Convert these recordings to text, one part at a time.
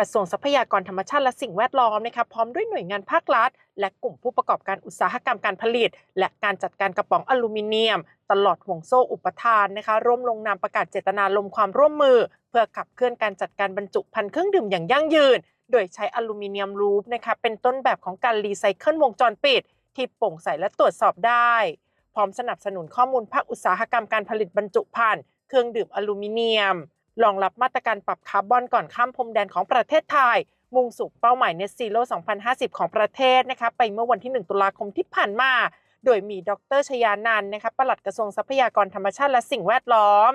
ระทรวงทรัพยากรธรรมชาติและสิ่งแวดล้อมนะคะพร้อมด้วยหน่วยงานภาครัฐ และกลุ่มผู้ประกอบการอุตสาหกรรมการผลิต และการจัดการกระป๋องอลูมิเนียม ตลอดห่วงโซ่อุปทานนะคะร่วมลงนามประกาศเจตนาลมความร่วมมือ เพื่อขับเคลื่อนการจัดการบรรจุภัณฑ์เครื่องดื่มอย่างยั่งยืน โดยใช้อลูมิเนียมรูปนะคะเป็นต้นแบบของการรีไซเคิลวงจรปิด ที่โปร่งใสและตรวจสอบได้ พร้อมสนับสนุนข้อมูลภาคอุตสาหกรรมการผลิตบรรจุภัณฑ์เครื่องดื่มอลูมิเนียม รองรับมาตรการปรับคาร์บอนก่อนข้ามพรมแดนของประเทศไทย มุ่งสู่เป้าหมาย Net Zero 2050 ของประเทศนะคะไปเมื่อวันที่ 1 ตุลาคมที่ผ่านมา โดยมีดรชยานันท์นะคะปลัดกระทรวงทรัพยากรธรรมชาติและสิ่งแวดล้อม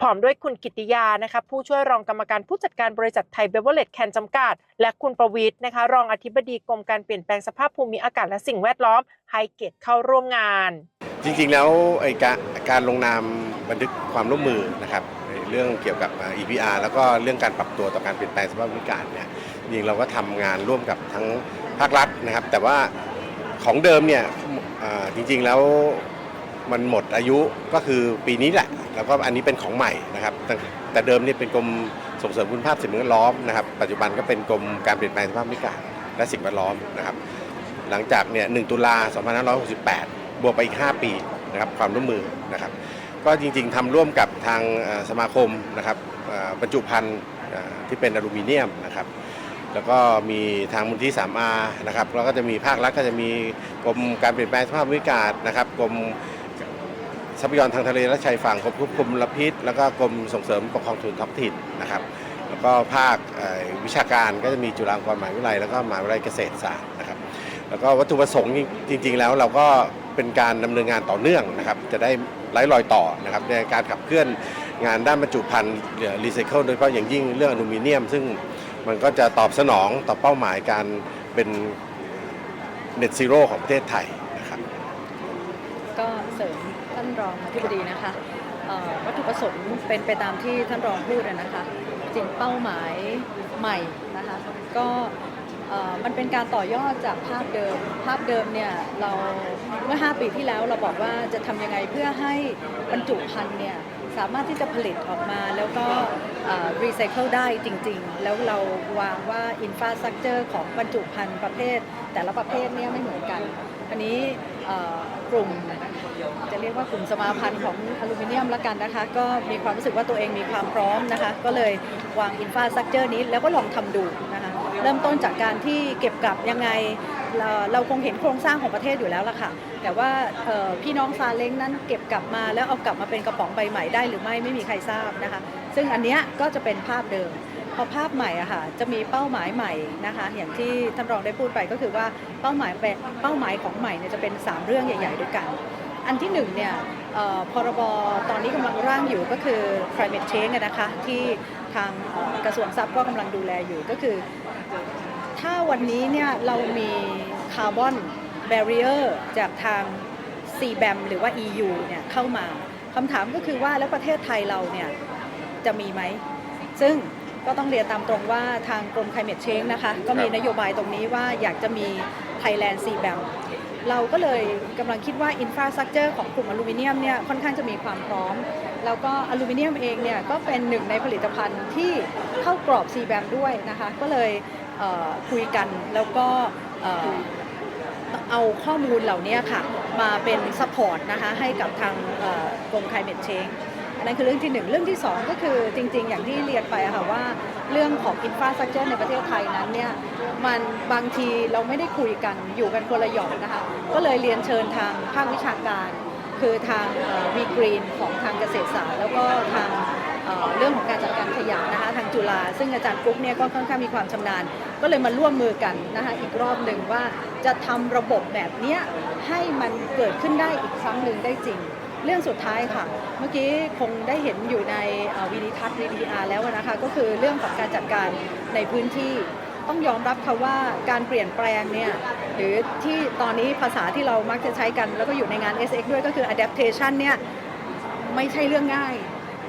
พร้อมด้วยคุณกิติยานะคะผู้ช่วยรองกรรมการผู้จัดการบริษัทไทยเบเวอร์เลดแคนจำกัด และคุณประวิทย์นะคะรองอธิบดีกรมการเปลี่ยนแปลงสภาพภูมิอากาศและสิ่งแวดล้อมให้เกียรติเข้าร่วมงาน จริงๆแล้วไอ้การลงนาม บันทึกความร่วมมือนะครับเรื่องเกี่ยวกับ EPR แล้วก็เรื่องการปรับตัวต่อการเปลี่ยนแปลงสภาพอากาศเนี่ยจริงเราก็ทำงานร่วมกับทั้งภาครัฐนะครับ แต่ว่าของเดิมเนี่ยจริงๆแล้วมันหมดอายุก็คือปีนี้แหละ แล้วก็อันนี้เป็นของใหม่นะครับ แต่เดิมเนี่ยเป็นกรมส่งเสริมคุณภาพสิ่งแวดล้อมนะครับปัจจุบันก็เป็นกรมการเปลี่ยนแปลงสภาพอากาศและสิ่งแวดล้อมนะครับ หลังจากเนี่ย1ตุลา2568 บวกไปอีก 5 ปีนะครับความร่วมมือนะครับ ก็จริงๆทำร่วมกับทางสมาคมนะครับบรรจุภัณฑ์ที่เป็นอลูมิเนียมนะครับ แล้วก็มีทางมูลที่ 3R นะครับแล้วก็จะมีภาครัฐก็จะมีกรมการเปลี่ยนแปลงสภาพอากาศนะครับกรมทรัพยากรทางทะเลและชายฝั่งกรมควบคุมมลพิษ แล้วก็กรมส่งเสริมปกครองส่วนท้องถิ่นนะครับ แล้วก็ภาควิชาการก็จะมีจุฬาลงกรณ์มหาวิทยาลัยแล้วก็มหาวิทยาลัยเกษตรศาสตร์นะครับแล้วก็วัตถุประสงค์จริง ๆ แล้วเราก็ เป็นการดำเนินงานต่อเนื่องนะครับจะได้ไร้รอยต่อนะครับในการขับเคลื่อนงานด้านบรรจุภัณฑ์รีไซเคิลโดยเฉพาะอย่างยิ่งเรื่องอลูมิเนียม ซึ่งมันก็จะตอบสนองต่อเป้าหมายการเป็นเน็ตซีโร่ของประเทศไทยนะครับก็เสริมท่านรองอธิบดีนะคะวัตถุประสงค์เป็นไปตามที่ท่านรองพูดนะคะจริงเป้าหมายใหม่นะคะก็ เอ่อมันเป็นการต่อยอดจากภาพเดิม ภาพเดิมเนี่ยเราเมื่อ 5 ปีที่แล้วเราบอกว่าจะทำยังไงเพื่อให้บรรจุภัณฑ์เนี่ยสามารถที่จะผลิตออกมาแล้วก็รีไซเคิลได้จริง ๆ แล้วเราวางว่าอินฟราสตรักเจอร์ของบรรจุภัณฑ์ประเภท แต่ละประเภทเนี่ยไม่เหมือนกันอันนี้กลุ่มจะเรียกว่ากลุ่มสมาพันธ์ของอลูมิเนียมละกันนะคะ ก็มีความรู้สึกว่าตัวเองมีความพร้อมนะคะ ก็เลยวางอินฟาสตรักเจอร์นี้แล้วก็ลองทำดูนะคะ เริ่มต้นจากการที่เก็บกลับยังไงเราเราคงเห็นโครงสร้างของประเทศอยู่แล้วล่ะค่ะ แต่ว่าพี่น้องซาเล้งนั้นเก็บกลับมาแล้วเอากลับมาเป็นกระป๋องใบใหม่ได้หรือไม่ไม่มีใครทราบนะคะ ซึ่งอันเนี้ยก็จะเป็นภาพเดิมพอภาพใหม่อะค่ะจะมีเป้าหมายใหม่นะคะอย่างที่ท่านรองได้พูดไปก็คือว่าเป้าหมายเป้าหมายของใหม่เนี่ยจะเป็น 3 เรื่องใหญ่ ๆ ด้วยกัน อันที่หนึ่งเนี่ยเอ่อพรบตอนนี้กำลังร่างอยู่ก็คือ climate change นะคะที่ ทางกระทรวงทรัพย์ก็กำลังดูแลอยู่ก็คือ ถ้าวันนี้เนี่ยเรามีคาร์บอนแบเรียร์จากทาง CBAM หรือว่า EU เนี่ยเข้ามาคำถามก็คือว่าแล้วประเทศไทยเราเนี่ยจะมีไหม ซึ่งก็ต้องเรียนตามตรงว่าทางกรม climate change นะคะ ก็มีนโยบายตรงนี้ว่าอยากจะมี Thailand CBAM เราก็เลยกำลังคิดว่าอินฟราสตรักเจอร์ของกลุ่มอลูมิเนียมเนี่ยค่อนข้างจะมีความพร้อม แล้วก็อลูมิเนียมเองเนี่ยก็เป็นหนึ่งในผลิตภัณฑ์ที่เข้ากรอบ C แบมด้วยนะคะ ก็เลยเคุยกันแล้วก็เอาข้อมูลเหล่านี้ค่ะ มาเป็นซัพพอร์ตนะคะให้กับทางกรมไคลเมดเชง อันนั้นคือเรื่องที่หนึ่งเรื่องที่สองก็คือจริง ๆ อย่างที่เรียนไปอะค่ะว่าเรื่องของอินฟราสตรักเจอร์ในประเทศไทยนั้นเนี่ยมันบางทีเราไม่ได้คุยกันอยู่กันคนละหย่อมนะคะก็เลยเรียนเชิญทางภาควิชาการ คือทางวีกรีนของทางเกษตรศาสตร์แล้วก็ทางเรื่องของการจัดการขยะนะคะทางจุฬาซึ่งอาจารย์กุ๊กเนี่ยก็ค่อนข้างมีความชำนาญ ก็เลยมาร่วมมือกันนะคะอีกรอบหนึ่งว่าจะทำระบบแบบเนี้ยให้มันเกิดขึ้นได้อีกครั้งหนึ่งได้จริง เรื่องสุดท้ายค่ะ เมื่อกี้คงได้เห็นอยู่ในวิดีทัศน์วีดีอาร์แล้วนะคะ ก็คือเรื่องของการจัดการในพื้นที่ต้องยอมรับค่ะว่าการเปลี่ยนแปลงเนี่ยหรือที่ตอนนี้ภาษาที่เรามักจะใช้กัน แล้วก็อยู่ในงาน SX ด้วยก็คือ adaptation เนี่ยไม่ใช่เรื่องง่าย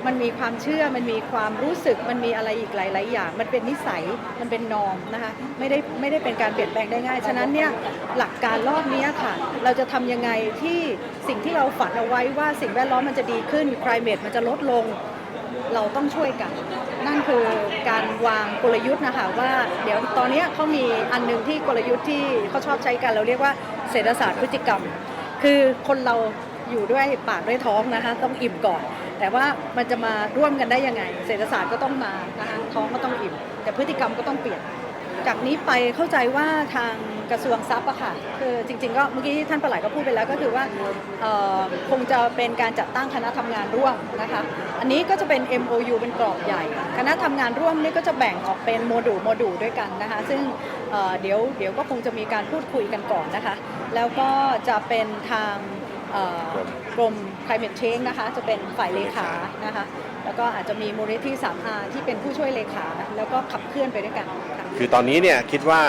มันมีความเชื่อ มันมีความรู้สึก มันมีอะไรอีกหลาย ๆ อย่าง มันเป็นนิสัย มันเป็นนอมนะคะ ไม่ได้ไม่ได้เป็นการเปลี่ยนแปลงได้ง่าย ฉะนั้นเนี่ยหลักการรอบนี้ค่ะ เราจะทำยังไงที่สิ่งที่เราฝันเอาไว้ว่าสิ่งแวดล้อมมันจะดีขึ้น climate มันจะลดลง เราต้องช่วยกัน นั่นคือการวางกลยุทธ์นะคะว่าเดี๋ยวตอนนี้เขามีอันหนึงที่กลยุทธ์ที่เขาชอบใช้กัน เราเรียกว่าเศรษฐศาสตร์พฤติกรรม คือคนเราอยู่ด้วยปากด้วยท้องนะคะ ต้องอิ่มก่อน แต่ว่ามันจะมาร่วมกันได้ยังไง เศรษฐศาสตร์ก็ต้องมานะคะท้องก็ต้องอิ่ม แต่พฤติกรรมก็ต้องเปลี่ยน จากนี้ไปเข้าใจว่าทางกระทรวงทรัพย์อะค่ะคือจริง ๆ ก็เมื่อกี้ท่านประหลัดก็พูดไปแล้วก็คือว่าคงจะเป็นการจัดตั้งคณะทำงานร่วมนะคะอันนี้ก็จะเป็น MOU เป็นกรอบใหญ่ คณะทำงานร่วมนี่ก็จะแบ่งออกเป็นโมดูลโมดูลด้วยกันนะคะซึ่งเเดี๋ยวเดี๋ยวก็คงจะมีการพูดคุยกันก่อนนะคะ แล้วก็จะเป็นทาง กรม climate change นะคะ จะเป็นฝ่ายเลขานะคะ แล้วก็อาจจะมีมูลนิธิ 3R ที่เป็นผู้ช่วยเลขา แล้วก็ขับเคลื่อนไปด้วยกันค่ะ คือตอนนี้เนี่ยคิดว่า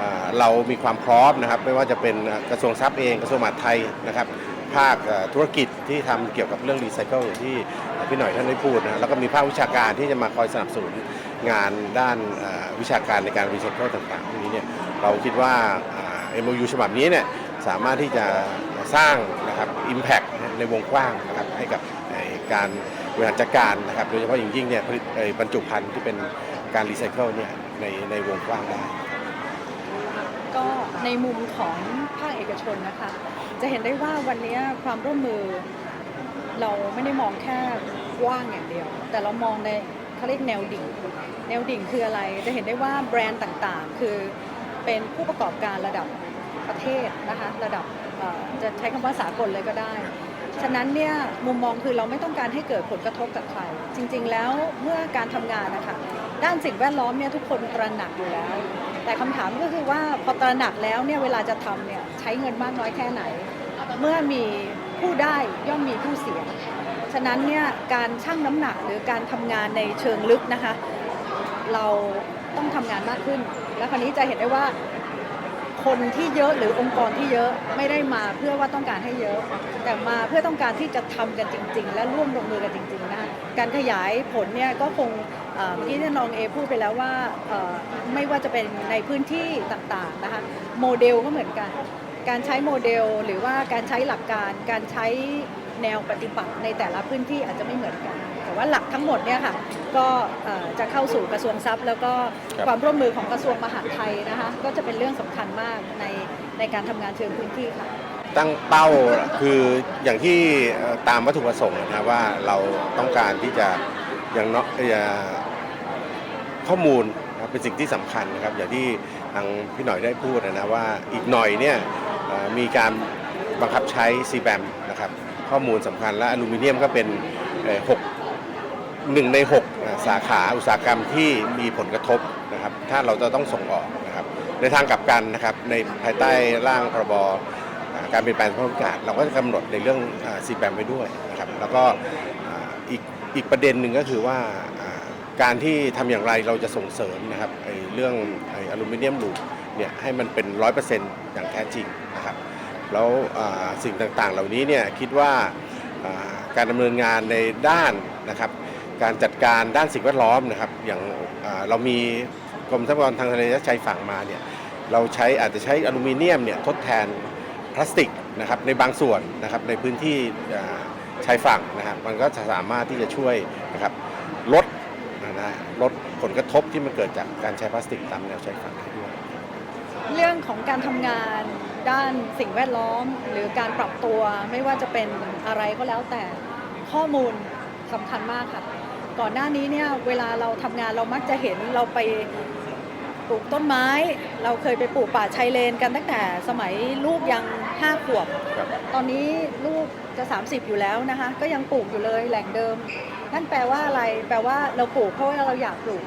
อ่าเรามีความพร้อมนะครับ ไม่ว่าจะเป็นอ่ากระทรวงทรัพย์เองกระทรวงมหาดไทยนะครับภาคอ่าธุรกิจที่ทำเกี่ยวกับเรื่องรีไซเคิลอย่างที่พี่หน่อยท่านได้พูดนะแล้วก็มีภาควิชาการที่จะมาคอยสนับสนุนงานด้านอ่าวิชาการในการรีไซเคิลต่างๆพวกนี้เนี่ยเราคิดว่าอ่า MOU ฉบับนี้เนี่ยสามารถที่จะสร้าง นะครับ Impact ในวงกว้างนะครับให้กับการบริหารจัดการนะครับโดยเฉพาะอย่างยิ่งเนี่ยผลิตบรรจุภัณฑ์ที่เป็นการรีไซเคิลเนี่ยในในวงกว้างได้ ก็ในมุมของภาคเอกชนนะคะ จะเห็นได้ว่าวันนี้ความร่วมมือ เราไม่ได้มองแค่กว้างอย่างเดียว แต่เรามองในเขาเรียกแนวดิ่ง แนวดิ่งคืออะไร จะเห็นได้ว่าแบรนด์ต่างๆ คือเป็นผู้ประกอบการระดับประเทศนะคะ ระดับ จะใช้คำว่าสากลเลยก็ได้ ฉะนั้นเนี่ยมุมมองคือเราไม่ต้องการให้เกิดผลกระทบกับใคร จริง ๆ แล้วเมื่อการทำงานนะคะด้านสิ่งแวดล้อมเนี่ยทุกคนตระหนักอยู่แล้ว แต่คำถามก็คือว่าพอตระหนักแล้วเนี่ยเวลาจะทำเนี่ยใช้เงินมากน้อยแค่ไหน เมื่อมีผู้ได้ย่อมมีผู้เสีย ฉะนั้นเนี่ยการชั่งน้ำหนักหรือการทำงานในเชิงลึกนะคะ เราต้องทำงานมากขึ้น แล้วคราวนี้จะเห็นได้ว่า คนที่เยอะหรือองค์กรที่เยอะไม่ได้มาเพื่อว่าต้องการให้เยอะ แต่มาเพื่อต้องการที่จะทำกันจริง ๆ และร่วมลงมือกันจริง ๆ นะคะการขยายผลเนี่ยก็คงเมื่อกี้ที่น้องเอพูดไปแล้วว่าไม่ว่าจะเป็นในพื้นที่ต่างๆนะคะโมเดลก็เหมือนกัน การใช้โมเดลหรือว่าการใช้หลักการ การใช้แนวปฏิบัติในแต่ละพื้นที่อาจจะไม่เหมือนกัน แต่ว่าหลักทั้งหมดเนี่ยค่ะ ก็เอ่อจะเข้าสู่กระทรวงทรัพย์ แล้วก็ครับความร่วมมือของกระทรวงมหาดไทยนะคะก็จะเป็นเรื่องสำคัญมากในในการทำงานเชิงพื้นที่ค่ะตั้งเป้าคืออย่างที่เอ่อตามวัตถุประสงค์นะครับว่าเราต้องการที่จะอย่างเนาะเอ่อข้อมูลนะครับเป็นสิ่งที่สำคัญนะครับ อย่างที่ทางพี่หน่อยได้พูดนะว่าอีกหน่อยเนี่ยเอ่อมีการบังคับใช้ CBAM นะครับข้อมูลสำคัญและอลูมิเนียมก็เป็นเอ่อ หนึ่งในหกสาขาอุตสาหกรรมที่มีผลกระทบนะครับ ถ้าเราจะต้องส่งออกนะครับ ในทางกลับกันนะครับในภายใต้ร่างพรบการเปลี่ยนแปลงสภาพอากาศเราก็จะกำหนดในเรื่องซีแบมไว้ด้วยนะครับ แล้วก็อีกอีกประเด็นหนึ่งก็คือว่าการที่ทำอย่างไรเราจะส่งเสริมนะครับเรื่องอลูมิเนียมลูกเนี่ยให้มันเป็นร้อยเปอร์เซ็นต์อย่างแท้จริงนะครับแล้วสิ่งต่างๆเหล่านี้เนี่ยคิดว่าอ่าการดำเนินงานในด้านนะครับ การจัดการด้านสิ่งแวดล้อมนะครับ อย่างเรามีกรมทรัพยากรทางทะเลและชายฝั่งมาเนี่ยเราใช้อาจจะใช้อลูมิเนียมเนี่ยทดแทนพลาสติกนะครับในบางส่วนนะครับในพื้นที่ชายฝั่งนะครับ มันก็จะสามารถที่จะช่วยนะครับลดนะนะลดผลกระทบที่มันเกิดจากการใช้พลาสติกตามแนวชายฝั่งได้ด้วยเรื่องของการทำงานด้านสิ่งแวดล้อม หรือการปรับตัวไม่ว่าจะเป็นอะไรก็แล้วแต่ข้อมูลสำคัญมากค่ะ ก่อนหน้านี้เนี่ยเวลาเราทำงานเรามักจะเห็นเราไปปลูกต้นไม้ เราเคยไปปลูกป่าชายเลนกันตั้งแต่สมัยลูกยังห้าขวบครับตอนนี้ลูกจะ 30 อยู่แล้วนะคะ ก็ยังปลูกอยู่เลยแหล่งเดิม นั่นแปลว่าอะไร แปลว่าเราปลูกเพราะว่าเราอยากปลูก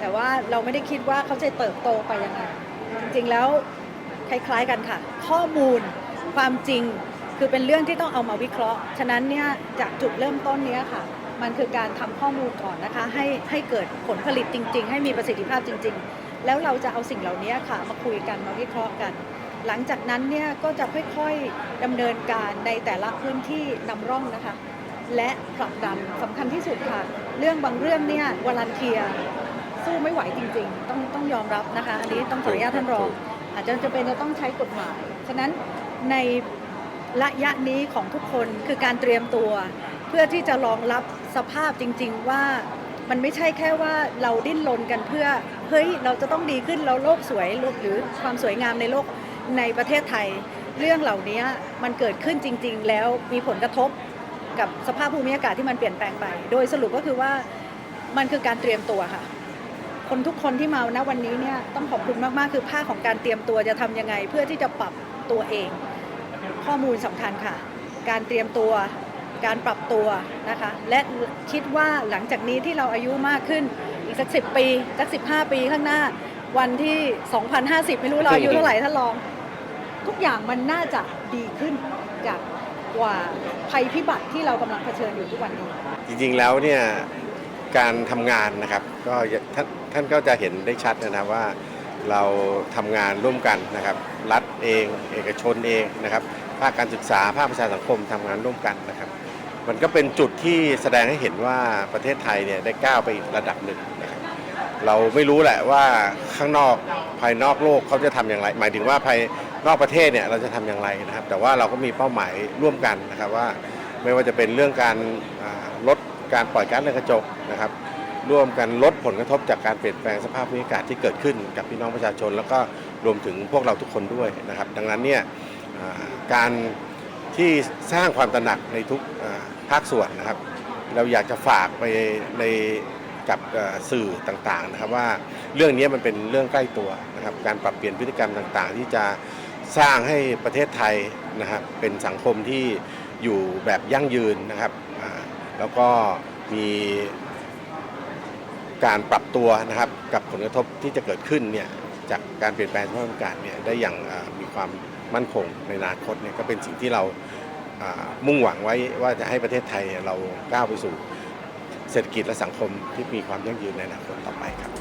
แต่ว่าเราไม่ได้คิดว่าเขาจะเติบโตไปยังไง จริงๆแล้วคล้ายๆกันค่ะ ข้อมูลความจริงคือเป็นเรื่องที่ต้องเอามาวิเคราะห์ ฉะนั้นเนี่ยจากจุดเริ่มต้นเนี้ยค่ะ มันคือการทำข้อมูลก่อนนะคะ ให้ให้เกิดผลผลิตจริง ๆ ให้มีประสิทธิภาพจริง ๆ แล้วเราจะเอาสิ่งเหล่านี้ค่ะมาคุยกันมาวิเคราะห์กัน หลังจากนั้นเนี่ยก็จะค่อยๆดำเนินการในแต่ละพื้นที่นำร่องนะคะ และผลักดันสำคัญที่สุดค่ะ เรื่องบางเรื่องเนี่ยวอลันเทียสู้ไม่ไหวจริง ๆ ต้องต้องยอมรับนะคะ อันนี้ต้องขออนุญาตท่านรอง อาจจะจะเป็นจะต้องใช้กฎหมาย ฉะนั้นในระยะนี้ของทุกคนคือการเตรียมตัว เพื่อที่จะรองรับ สภาพจริง ๆ ว่ามันไม่ใช่แค่ว่าเราดิ้นรนกันเพื่อเฮ้ยเราจะต้องดีขึ้นเราโลกสวยหรือความสวยงามในโลกในประเทศไทย เรื่องเหล่านี้มันเกิดขึ้นจริง ๆ แล้วมีผลกระทบกับสภาพภูมิอากาศที่มันเปลี่ยนแปลงไป โดยสรุปก็คือว่ามันคือการเตรียมตัวค่ะ คนทุกคนที่มาณวันนี้เนี่ยต้องขอบคุณมากๆคือภาคของการเตรียมตัวจะทำยังไง เพื่อที่จะปรับตัวเอง ข้อมูลสำคัญค่ะ การเตรียมตัว การปรับตัวนะคะ และคิดว่าหลังจากนี้ที่เราอายุมากขึ้น อีกสักสิปี สักสิปีข้างหน้า วันที่ 2050 ไม่รู้เราอายุเท่าไหร่ท่านรอง ทุกอย่างมันน่าจะดีขึ้นจากกว่าภัยพิบัติที่เรากำลังเผชิญอยู่ทุกวันนี้ จริงๆแล้วเนี่ยการทำงานนะครับก็ท่านท่านก็จะเห็นได้ชัดนะครับว่าเราทำงานร่วมกันนะครับ รัฐเอง เอกชนเองนะครับภาคการศึกษาภาคประชาสังคมทำงานร่วมกันนะครับ มันก็เป็นจุดที่แสดงให้เห็นว่าประเทศไทยเนี่ยได้ก้าวไปอีกระดับหนึ่งนะครับเราไม่รู้แหละว่าข้างนอกภายนอกโลกเขาจะทำอย่างไร หมายถึงว่าภายนอกประเทศเนี่ยเราจะทำอย่างไรนะครับ แต่ว่าเราก็มีเป้าหมายร่วมกันนะครับว่าไม่ว่าจะเป็นเรื่องการอ่าลดการปล่อยก๊าซเรือนกระจกนะครับ ร่วมกันลดผลกระทบจากการเปลี่ยนแปลงสภาพภูมิอากาศที่เกิดขึ้นกับพี่น้องประชาชน แล้วก็รวมถึงพวกเราทุกคนด้วยนะครับ ดังนั้นเนี่ยอ่าการ ที่สร้างความตระหนักในทุกภาคส่วนนะครับ เราอยากจะฝากไปในกับสื่อต่างๆนะครับว่าเรื่องนี้มันเป็นเรื่องใกล้ตัวนะครับ การปรับเปลี่ยนพฤติกรรมต่างๆ ที่จะสร้างให้ประเทศไทยนะครับเป็นสังคมที่อยู่แบบยั่งยืนนะครับ แล้วก็มีการปรับตัวนะครับกับผลกระทบที่จะเกิดขึ้นเนี่ยจากการเปลี่ยนแปลงสภาพอากาศเนี่ยได้อย่างมีความมั่นคงในอนาคตเนี่ยก็เป็นสิ่งที่เรา มุ่งหวังไว้ว่าจะให้ประเทศไทยเราก้าวไปสู่เศรษฐกิจและสังคมที่มีความยั่งยืนในอนาคตต่อไปครับ